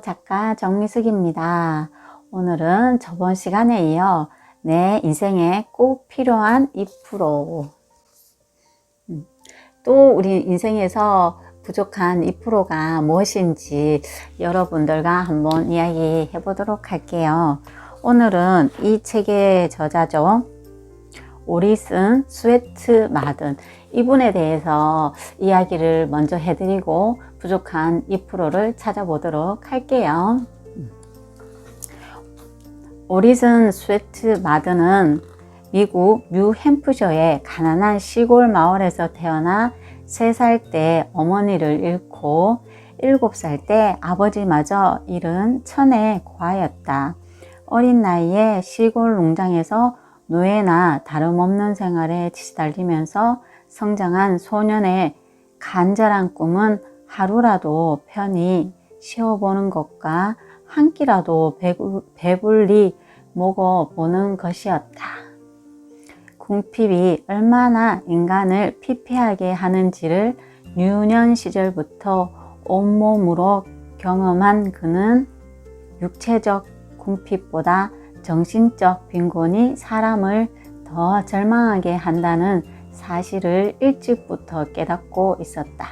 작가 정미숙입니다. 오늘은 저번 시간에 이어 내 인생에 꼭 필요한 2%. 음, 또 우리 인생에서 부족한 2%가 무엇인지 여러분들과 한번 이야기해 보도록 할게요. 오늘은 이 책의 저자죠. 오리슨 스웨트 마든 이분에 대해서 이야기를 먼저 해드리고 부족한 2%를 찾아보도록 할게요. 오리슨 스웨트 마든은 미국 뉴햄프셔의 가난한 시골 마을에서 태어나 3살 때 어머니를 잃고 7살 때 아버지마저 잃은 천의 고아였다. 어린 나이에 시골 농장에서 노예나 다름없는 생활에 시달리면서 성장한 소년의 간절한 꿈은 하루라도 편히 쉬어보는 것과 한 끼라도 배불리 먹어보는 것이었다. 궁핍이 얼마나 인간을 피폐하게 하는지를 유년 시절부터 온몸으로 경험한 그는 육체적 궁핍보다 정신적 빈곤이 사람을 더 절망하게 한다는 사실을 일찍부터 깨닫고 있었다.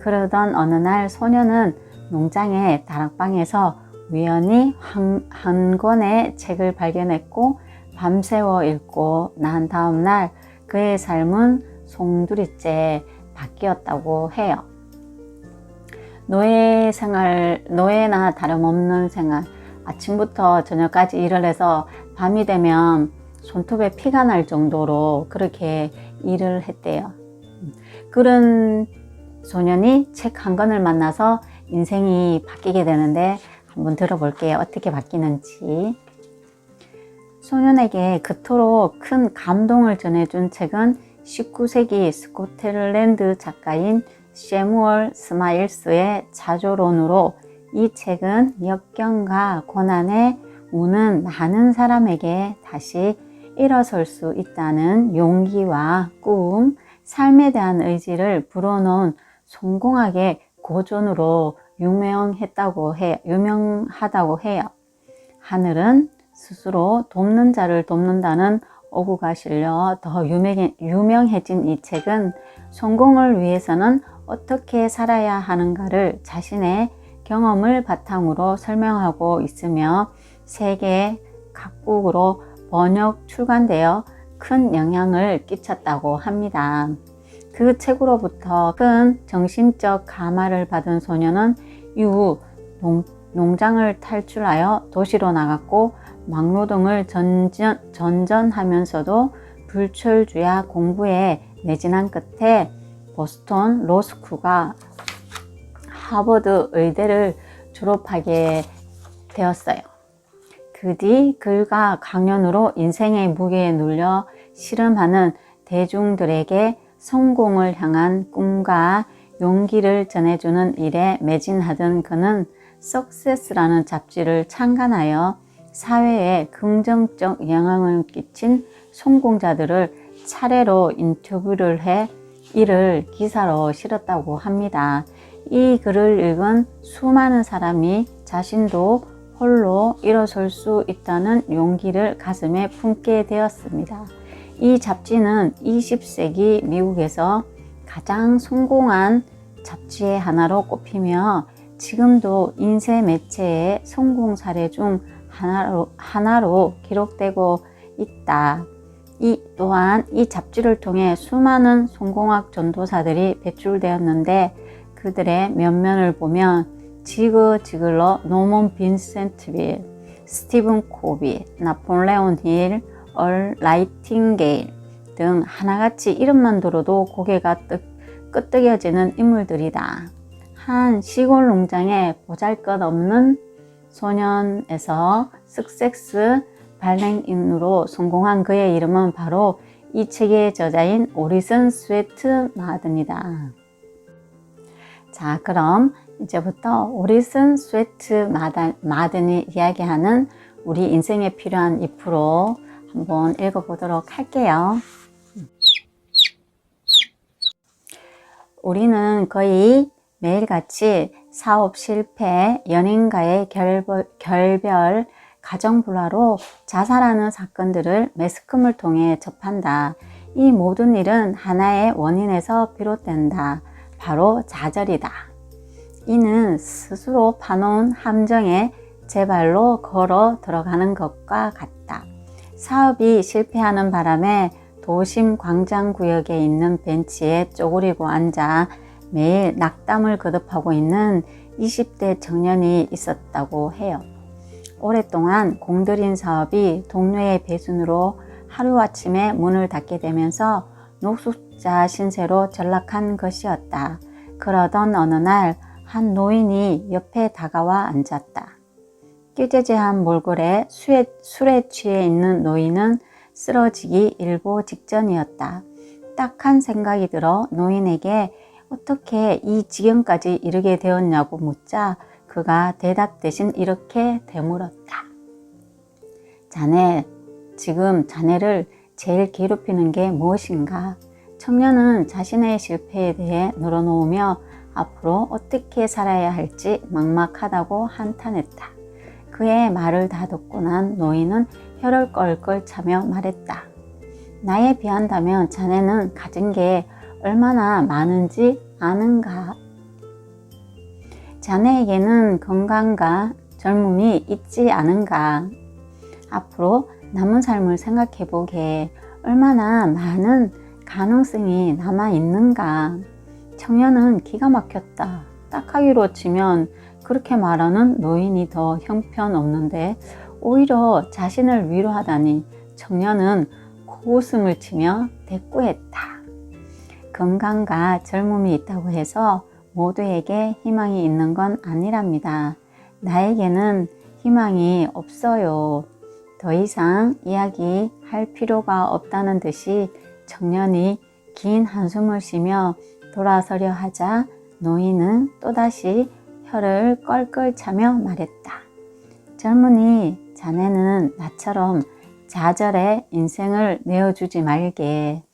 그러던 어느 날 소녀는 농장의 다락방에서 우연히 한, 한 권의 책을 발견했고 밤새워 읽고 난 다음 날 그의 삶은 송두리째 바뀌었다고 해요. 노예 생활, 노예나 다름없는 생활, 아침부터 저녁까지 일을 해서 밤이 되면 손톱에 피가 날 정도로 그렇게 일을 했대요. 그런 소년이 책 한 권을 만나서 인생이 바뀌게 되는데 한번 들어볼게요. 어떻게 바뀌는지. 소년에게 그토록 큰 감동을 전해준 책은 19세기 스코틀랜드 작가인 셰무얼 스마일스의 자조론으로 이 책은 역경과 고난에 우는 많은 사람에게 다시 일어설 수 있다는 용기와 꿈, 삶에 대한 의지를 불어넣은 성공하게 고전으로 유명했다고 해, 유명하다고 해요. 하늘은 스스로 돕는 자를 돕는다는 어구가 실려 더 유명해, 유명해진 이 책은 성공을 위해서는 어떻게 살아야 하는가를 자신의 경험을 바탕으로 설명하고 있으며 세계 각국으로 번역 출간되어 큰 영향을 끼쳤다고 합니다. 그 책으로부터 큰 정신적 감화를 받은 소녀는 이후 농, 농장을 탈출하여 도시로 나갔고 막노동을 전전, 전전하면서도 불철주야 공부에 매진한 끝에 보스턴 로스쿨과 하버드 의대를 졸업하게 되었어요. 그뒤 글과 강연으로 인생의 무게에 눌려 씨름하는 대중들에게 성공을 향한 꿈과 용기를 전해주는 일에 매진하던 그는 석세스라는 잡지를 창간하여 사회에 긍정적 영향을 끼친 성공자들을 차례로 인터뷰를 해 이를 기사로 실었다고 합니다. 이 글을 읽은 수많은 사람이 자신도 홀로 일어설 수 있다는 용기를 가슴에 품게 되었습니다. 이 잡지는 20세기 미국에서 가장 성공한 잡지의 하나로 꼽히며 지금도 인쇄 매체의 성공 사례 중 하나로, 하나로 기록되고 있다. 이 또한 이 잡지를 통해 수많은 성공학 전도사들이 배출되었는데 그들의 면면을 보면 지그 지글러, 노먼 빈센트 빌, 스티븐 코비, 나폴레온 힐, 얼 라이팅게일 등 하나같이 이름만 들어도 고개가 뜨, 끄덕여지는 인물들이다. 한 시골 농장의 보잘것없는 소년에서 스섹스 발랭인으로 성공한 그의 이름은 바로 이 책의 저자인 오리슨 스웨트 마든이다. 자, 그럼 이제부터 오리슨 스웨트 마든이 이야기하는 우리 인생에 필요한 2% 한번 읽어보도록 할게요. 우리는 거의 매일같이 사업 실패, 연인과의 결별, 결별, 가정 불화로 자살하는 사건들을 매스컴을 통해 접한다. 이 모든 일은 하나의 원인에서 비롯된다. 바로 좌절이다. 이는 스스로 파놓은 함정에 제 발로 걸어 들어가는 것과 같다. 사업이 실패하는 바람에 도심 광장 구역에 있는 벤치에 쪼그리고 앉아 매일 낙담을 거듭하고 있는 20대 청년이 있었다고 해요. 오랫동안 공들인 사업이 동료의 배순으로 하루아침에 문을 닫게 되면서 녹숙자 신세로 전락한 것이었다. 그러던 어느 날 한 노인이 옆에 다가와 앉았다. 끼재재한 몰골에 술에, 술에 취해 있는 노인은 쓰러지기 일보 직전이었다. 딱 한 생각이 들어 노인에게 어떻게 이 지경까지 이르게 되었냐고 묻자 그가 대답 대신 이렇게 되물었다. 자네, 지금 자네를 제일 괴롭히는 게 무엇인가? 청년은 자신의 실패에 대해 늘어놓으며 앞으로 어떻게 살아야 할지 막막하다고 한탄했다. 그의 말을 다 듣고 난 노인은 혀를 껄껄 차며 말했다. 나에 비한다면 자네는 가진 게 얼마나 많은지 아는가? 자네에게는 건강과 젊음이 있지 않은가? 앞으로 남은 삶을 생각해 보게 얼마나 많은 가능성이 남아 있는가? 청년은 기가 막혔다. 딱하기로 치면 그렇게 말하는 노인이 더 형편없는데 오히려 자신을 위로하다니 청년은 고웃음을 치며 대꾸했다. 건강과 젊음이 있다고 해서 모두에게 희망이 있는 건 아니랍니다. 나에게는 희망이 없어요. 더 이상 이야기할 필요가 없다는 듯이 청년이 긴 한숨을 쉬며 돌아서려 하자 노인은 또다시 혀를 껄껄 차며 말했다. 젊은이, 자네는 나처럼 좌절의 인생을 내어주지 말게.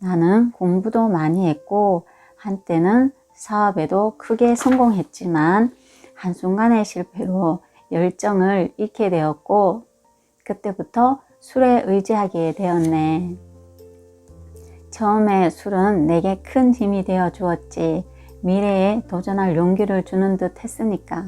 나는 공부도 많이 했고, 한때는 사업에도 크게 성공했지만, 한순간의 실패로 열정을 잃게 되었고, 그때부터 술에 의지하게 되었네. 처음에 술은 내게 큰 힘이 되어 주었지. 미래에 도전할 용기를 주는 듯 했으니까.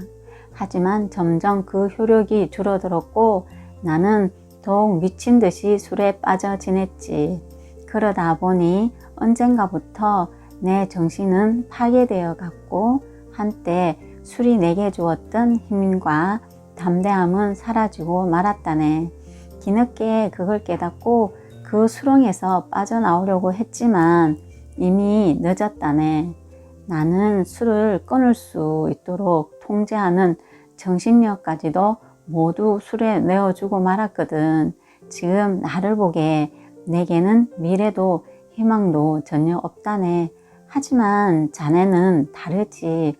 하지만 점점 그 효력이 줄어들었고 나는 더욱 미친 듯이 술에 빠져 지냈지. 그러다 보니 언젠가부터 내 정신은 파괴되어 갔고 한때 술이 내게 주었던 힘과 담대함은 사라지고 말았다네. 뒤늦게 그걸 깨닫고 그 수렁에서 빠져나오려고 했지만 이미 늦었다네. 나는 술을 끊을 수 있도록 통제하는 정신력까지도 모두 술에 내어주고 말았거든. 지금 나를 보게 내게는 미래도 희망도 전혀 없다네. 하지만 자네는 다르지.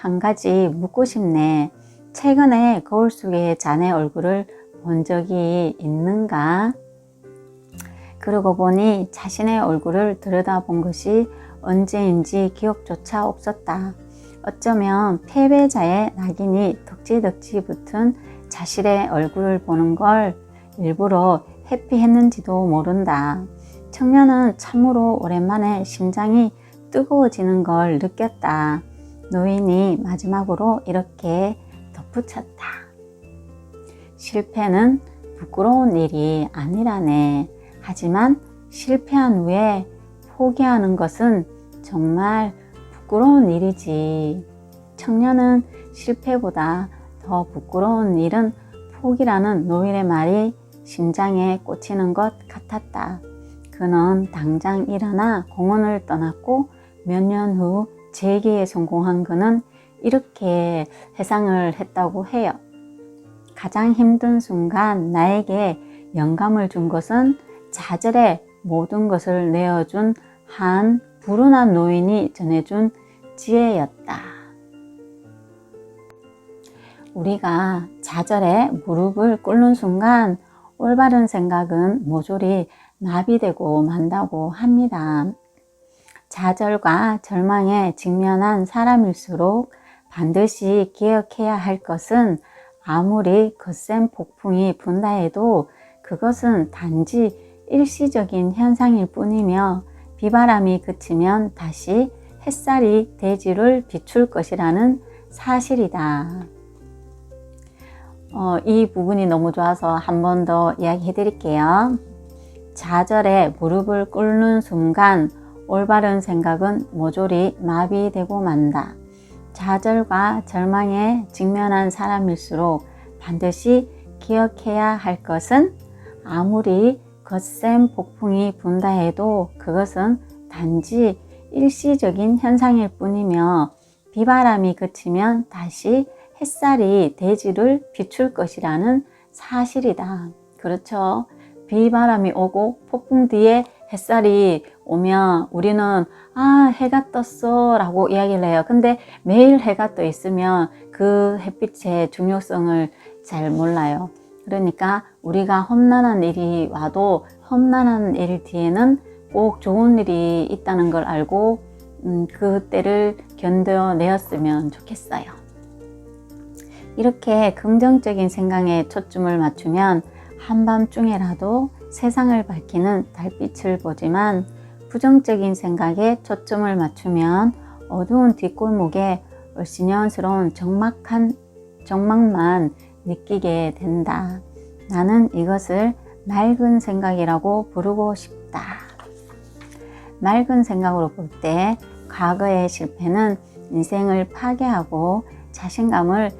한 가지 묻고 싶네. 최근에 거울 속에 자네 얼굴을 본 적이 있는가? 그러고 보니 자신의 얼굴을 들여다본 것이 언제인지 기억조차 없었다. 어쩌면 패배자의 낙인이 덕지덕지 붙은 자신의 얼굴을 보는 걸 일부러 회피했는지도 모른다. 청년은 참으로 오랜만에 심장이 뜨거워지는 걸 느꼈다. 노인이 마지막으로 이렇게 덧붙였다. 실패는 부끄러운 일이 아니라네. 하지만 실패한 후에 포기하는 것은 정말 부끄러운 일이지. 청년은 실패보다 더 부끄러운 일은 포기라는 노인의 말이 심장에 꽂히는 것 같았다. 그는 당장 일어나 공원을 떠났고 몇 년 후 재기에 성공한 그는 이렇게 회상을 했다고 해요. 가장 힘든 순간 나에게 영감을 준 것은 좌절의 모든 것을 내어준 한 불운한 노인이 전해준 지혜였다. 우리가 좌절에 무릎을 꿇는 순간 올바른 생각은 모조리 마비되고 만다고 합니다. 좌절과 절망에 직면한 사람일수록 반드시 기억해야 할 것은 아무리 거센 폭풍이 분다 해도 그것은 단지 일시적인 현상일 뿐이며 비바람이 그치면 다시 햇살이 대지를 비출 것이라는 사실이다. 어, 이 부분이 너무 좋아서 한 번 더 이야기해 드릴게요. 좌절에 무릎을 꿇는 순간 올바른 생각은 모조리 마비되고 만다. 좌절과 절망에 직면한 사람일수록 반드시 기억해야 할 것은 아무리 거센 폭풍이 분다 해도 그것은 단지 일시적인 현상일 뿐이며 비바람이 그치면 다시 햇살이 대지를 비출 것이라는 사실이다. 그렇죠. 비바람이 오고 폭풍 뒤에 햇살이 오면 우리는 아 해가 떴어 라고 이야기를 해요 근데 매일 해가 떠 있으면 그 햇빛의 중요성을 잘 몰라요 그러니까 우리가 험난한 일이 와도 험난한 일 뒤에는 꼭 좋은 일이 있다는 걸 알고 음, 그 때를 견뎌내었으면 좋겠어요. 이렇게 긍정적인 생각에 초점을 맞추면 한밤중에라도 세상을 밝히는 달빛을 보지만 부정적인 생각에 초점을 맞추면 어두운 뒷골목에 얼씬연스러운 적막한 적막만 느끼게 된다. 나는 이것을 맑은 생각이라고 부르고 싶다. 맑은 생각으로 볼 때 과거의 실패는 인생을 파괴하고 자신감을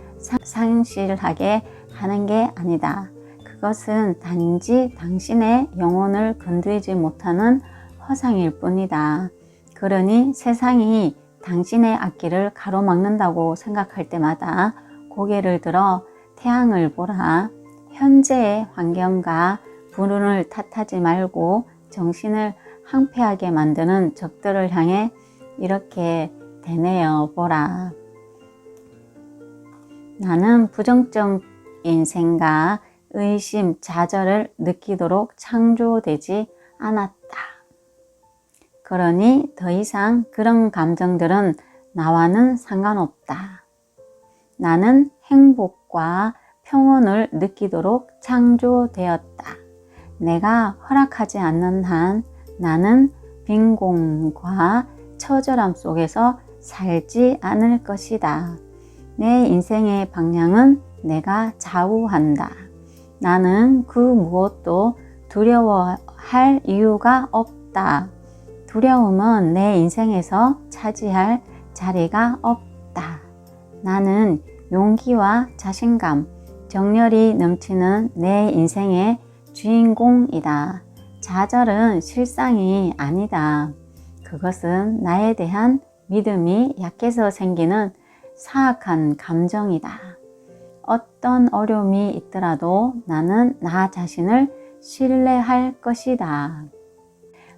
상실하게 하는 게 아니다. 그것은 단지 당신의 영혼을 건드리지 못하는 허상일 뿐이다. 그러니 세상이 당신의 앞길을 가로막는다고 생각할 때마다 고개를 들어 태양을 보라. 현재의 환경과 불운을 탓하지 말고 정신을 항폐하게 만드는 적들을 향해 이렇게 되뇌어 보라. 나는 부정적인 생각, 의심, 좌절을 느끼도록 창조되지 않았다. 그러니 더 이상 그런 감정들은 나와는 상관없다. 나는 행복 과 평온을 느끼도록 창조되었다. 내가 허락하지 않는 한 나는 빈곤과 처절함 속에서 살지 않을 것이다. 내 인생의 방향은 내가 좌우한다. 나는 그 무엇도 두려워할 이유가 없다. 두려움은 내 인생에서 차지할 자리가 없다. 나는 용기와 자신감, 정열이 넘치는 내 인생의 주인공이다. 좌절은 실상이 아니다. 그것은 나에 대한 믿음이 약해서 생기는 사악한 감정이다. 어떤 어려움이 있더라도 나는 나 자신을 신뢰할 것이다.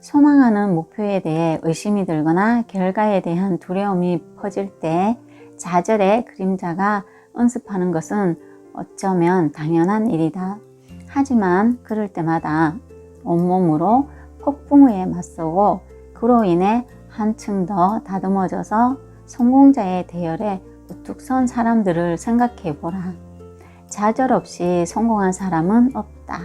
소망하는 목표에 대해 의심이 들거나 결과에 대한 두려움이 퍼질 때 좌절의 그림자가 은습하는 것은 어쩌면 당연한 일이다. 하지만 그럴 때마다 온몸으로 폭풍우에 맞서고 그로 인해 한층 더 다듬어져서 성공자의 대열에 우뚝 선 사람들을 생각해 보라. 좌절 없이 성공한 사람은 없다.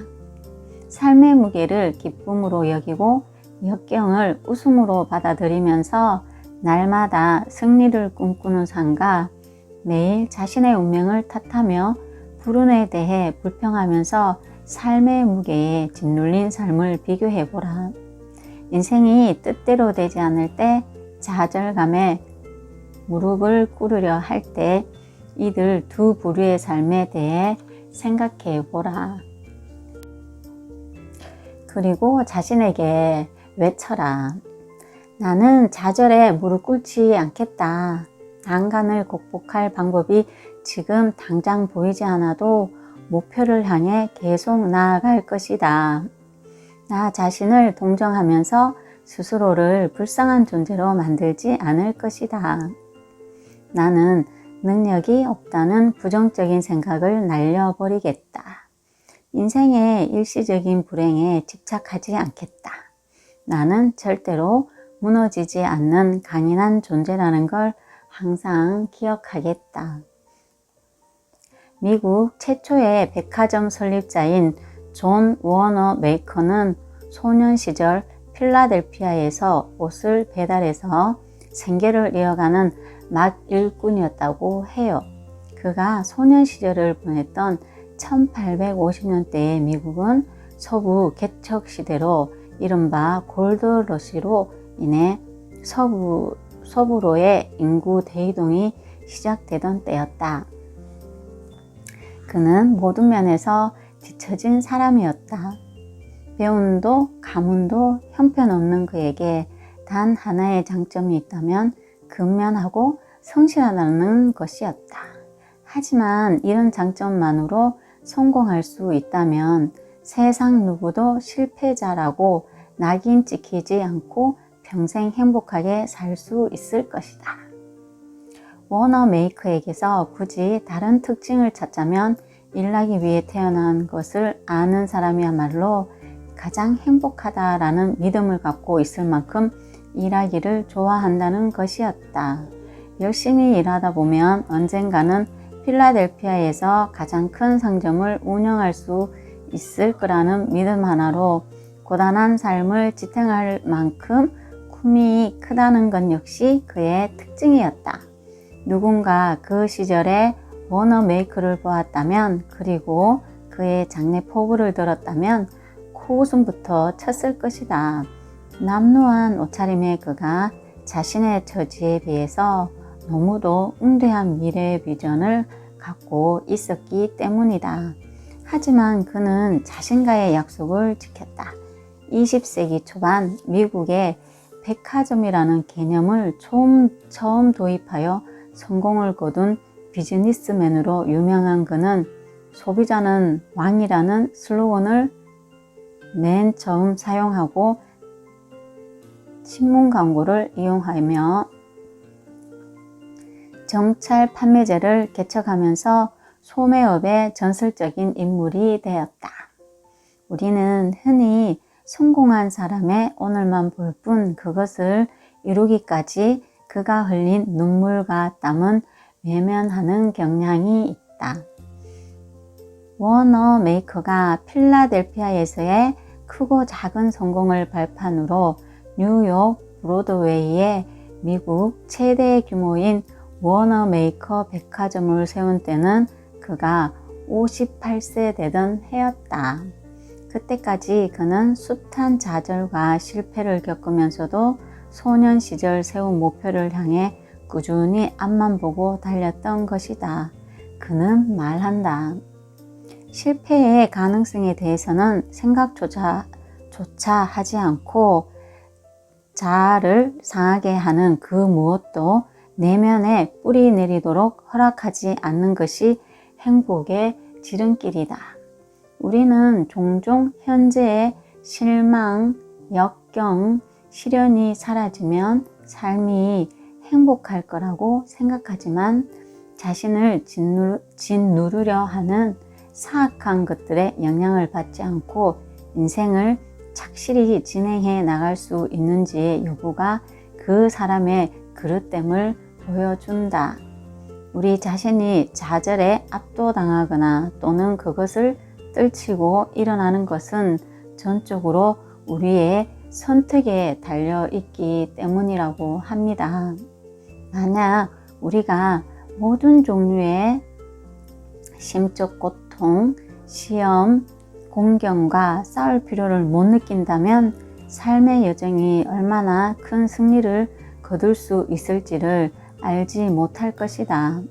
삶의 무게를 기쁨으로 여기고 역경을 웃음으로 받아들이면서 날마다 승리를 꿈꾸는 삶과 매일 자신의 운명을 탓하며 불운에 대해 불평하면서 삶의 무게에 짓눌린 삶을 비교해 보라. 인생이 뜻대로 되지 않을 때 좌절감에 무릎을 꿇으려 할 때 이들 두 부류의 삶에 대해 생각해 보라. 그리고 자신에게 외쳐라. 나는 좌절에 무릎 꿇지 않겠다. 난간을 극복할 방법이 지금 당장 보이지 않아도 목표를 향해 계속 나아갈 것이다. 나 자신을 동정하면서 스스로를 불쌍한 존재로 만들지 않을 것이다. 나는 능력이 없다는 부정적인 생각을 날려버리겠다. 인생의 일시적인 불행에 집착하지 않겠다. 나는 절대로 무너지지 않는 강인한 존재라는 걸 항상 기억하겠다. 미국 최초의 백화점 설립자인 존 워너 메이커는 소년 시절 필라델피아에서 옷을 배달해서 생계를 이어가는 막 일꾼이었다고 해요. 그가 소년 시절을 보냈던 1850년대의 미국은 서부 개척 시대로 이른바 골드러시로 인해 서부, 서부로의 인구 대이동이 시작되던 때였다. 그는 모든 면에서 뒤처진 사람이었다. 배움도 가문도 형편없는 그에게 단 하나의 장점이 있다면 근면하고 성실하다는 것이었다. 하지만 이런 장점만으로 성공할 수 있다면 세상 누구도 실패자라고 낙인 찍히지 않고 평생 행복하게 살 수 있을 것이다. 워너 메이커에게서 굳이 다른 특징을 찾자면 일하기 위해 태어난 것을 아는 사람이야말로 가장 행복하다라는 믿음을 갖고 있을 만큼 일하기를 좋아한다는 것이었다. 열심히 일하다 보면 언젠가는 필라델피아에서 가장 큰 상점을 운영할 수 있을 거라는 믿음 하나로 고단한 삶을 지탱할 만큼 꿈이 크다는 것 역시 그의 특징이었다. 누군가 그 시절에 워너 메이커를 보았다면 그리고 그의 장래 포부를 들었다면 코웃음부터 쳤을 것이다. 남루한 옷차림의 그가 자신의 처지에 비해서 너무도 웅대한 미래의 비전을 갖고 있었기 때문이다. 하지만 그는 자신과의 약속을 지켰다. 20세기 초반 미국의 백화점이라는 개념을 처음, 처음 도입하여 성공을 거둔 비즈니스맨으로 유명한 그는 소비자는 왕이라는 슬로건을 맨 처음 사용하고 신문 광고를 이용하며 정찰 판매제를 개척하면서 소매업의 전설적인 인물이 되었다. 우리는 흔히 성공한 사람의 오늘만 볼 뿐 그것을 이루기까지 그가 흘린 눈물과 땀은 외면하는 경향이 있다. 워너 메이커가 필라델피아에서의 크고 작은 성공을 발판으로 뉴욕 브로드웨이에 미국 최대 규모인 워너 메이커 백화점을 세운 때는 그가 58세 되던 해였다. 그때까지 그는 숱한 좌절과 실패를 겪으면서도 소년 시절 세운 목표를 향해 꾸준히 앞만 보고 달렸던 것이다. 그는 말한다. 실패의 가능성에 대해서는 생각조차 조차 하지 않고 자아를 상하게 하는 그 무엇도 내면에 뿌리 내리도록 허락하지 않는 것이 행복의 지름길이다. 우리는 종종 현재의 실망, 역경, 시련이 사라지면 삶이 행복할 거라고 생각하지만 자신을 짓누, 짓누 르려 하는 사악한 것들의 영향을 받지 않고 인생을 착실히 진행해 나갈 수 있는지의 여부가 그 사람의 그릇됨을 보여준다. 우리 자신이 좌절에 압도당하거나 또는 그것을 떨치고 일어나는 것은 전적으로 우리의 선택에 달려 있기 때문이라고 합니다. 만약 우리가 모든 종류의 심적 고통, 시험, 공경과 싸울 필요를 못 느낀다면 삶의 여정이 얼마나 큰 승리를 거둘 수 있을지를 알지 못할 것이다.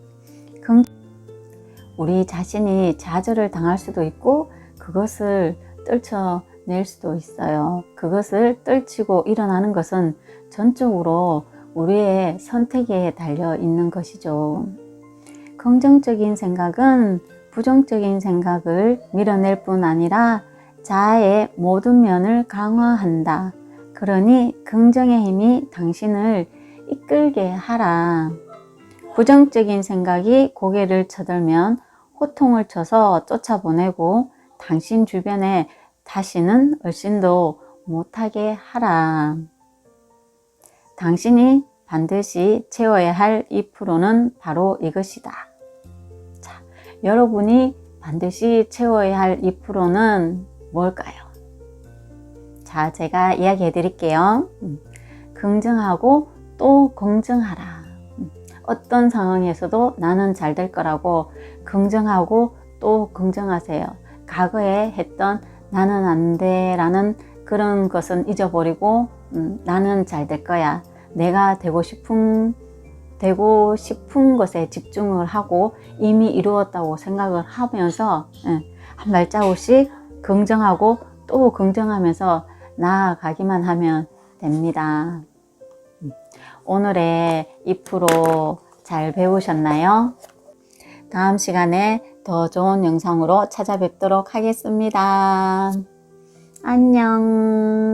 우리 자신이 좌절을 당할 수도 있고 그것을 떨쳐낼 수도 있어요. 그것을 떨치고 일어나는 것은 전적으로 우리의 선택에 달려 있는 것이죠. 긍정적인 생각은 부정적인 생각을 밀어낼 뿐 아니라 자아의 모든 면을 강화한다. 그러니 긍정의 힘이 당신을 이끌게 하라. 부정적인 생각이 고개를 쳐들면 호통을 쳐서 쫓아보내고 당신 주변에 다시는 얼씬도 못하게 하라. 당신이 반드시 채워야 할 2%는 바로 이것이다. 자, 여러분이 반드시 채워야 할 2%는 뭘까요? 자, 제가 이야기해 드릴게요. 음, 긍정하고 또 긍정하라. 음, 어떤 상황에서도 나는 잘 될 거라고 긍정하고 또 긍정하세요. 과거에 했던 나는 안 돼 라는 그런 것은 잊어버리고 음, 나는 잘 될 거야. 내가 되고 싶은 되고 싶은 것에 집중을 하고 이미 이루었다고 생각을 하면서 예, 한 발자국씩 긍정하고 또 긍정하면서 나아가기만 하면 됩니다. 음, 오늘의 2%잘 배우셨나요? 다음 시간에 더 좋은 영상으로 찾아뵙도록 하겠습니다. 안녕.